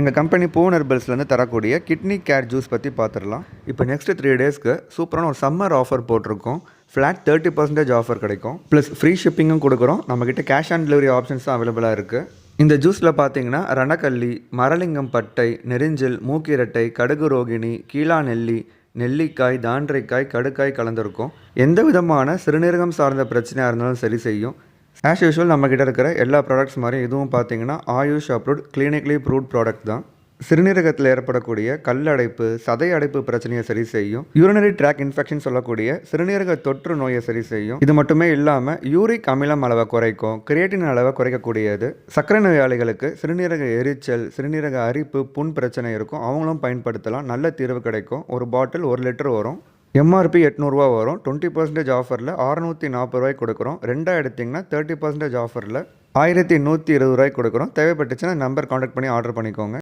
எங்கள் கம்பெனி பூன் ஹெர்பல்ஸ்லேருந்து தரக்கூடிய kidney care juice பற்றி பார்த்துடலாம் இப்போ நெக்ஸ்ட் த்ரீ டேஸ்க்கு சூப்பரான ஒரு சம்மர் ஆஃபர் போட்டிருக்கோம். ஃப்ளாட் தேர்ட்டி பர்சன்டேஜ் ஆஃபர் கிடைக்கும். ப்ளஸ் ஃப்ரீ ஷிப்பிங்கும் கொடுக்குறோம். நம்மக்கிட்ட கேஷ் ஆன் டெலிவரி ஆப்ஷன்ஸும் அவைலபிளாக இருக்குது இந்த ஜூஸில் பார்த்தீங்கன்னா ரணக்கல்லி மரலிங்கம் பட்டை நெரிஞ்சில் மூக்கிரட்டை கடுகு ரோகிணி கீழா நெல்லி நெல்லிக்காய் தாண்டிரைக்காய் கடுக்காய் கலந்துருக்கும். எந்த விதமான சிறுநீரகம் சார்ந்த பிரச்சனையாக இருந்தாலும் சரி செய்யும். ஆஸ் யூஷுவல் நம்மக்கிட்ட இருக்கிற எல்லா ப்ராடக்ட்ஸ் மாதிரி இதுவும் பார்த்தீங்கன்னா Ayush approved clinically proved product தான். சிறுநீரகத்தில் ஏற்படக்கூடிய கல்லடைப்பு சதை அடைப்பு பிரச்சனையை சரி செய்யும். யூரினரி ட்ராக் இன்ஃபெக்ஷன் சொல்லக்கூடிய சிறுநீரக தொற்று நோயை சரி செய்யும். இது மட்டுமே இல்லாமல் யூரிக் அமிலம் அளவை குறைக்கும் கிரியேட்டின் அளவை குறைக்கக்கூடியது. சர்க்கரை நோயாளிகளுக்கு சிறுநீரக எரிச்சல் சிறுநீரக அரிப்பு புண் பிரச்சனை இருக்கும். அவங்களும் பயன்படுத்தலாம். நல்ல தீர்வு கிடைக்கும். ஒரு பாட்டில் ஒரு லிட்டர் வரும். எம்ஆர்பி எட்நூறுரூவா வரும். டுவெண்ட்டி பர்சன்டேஜ் ஆஃபரில் அறநூற்றி நாற்பது ரூபாய்க்கு கொடுக்குறோம். ரெண்டாக எடுத்திங்கன்னா தேர்ட்டி பர்சன்டேஜ் ஆஃபரில் ஆயிரத்தி நூற்றி இருபது ரூபாய்க்கு கொடுக்குறோம். தேவைப்பட்டுச்சுன்னா நம்பர் காண்டாக்ட் பண்ணி ஆர்டர் பண்ணிக்கோங்க.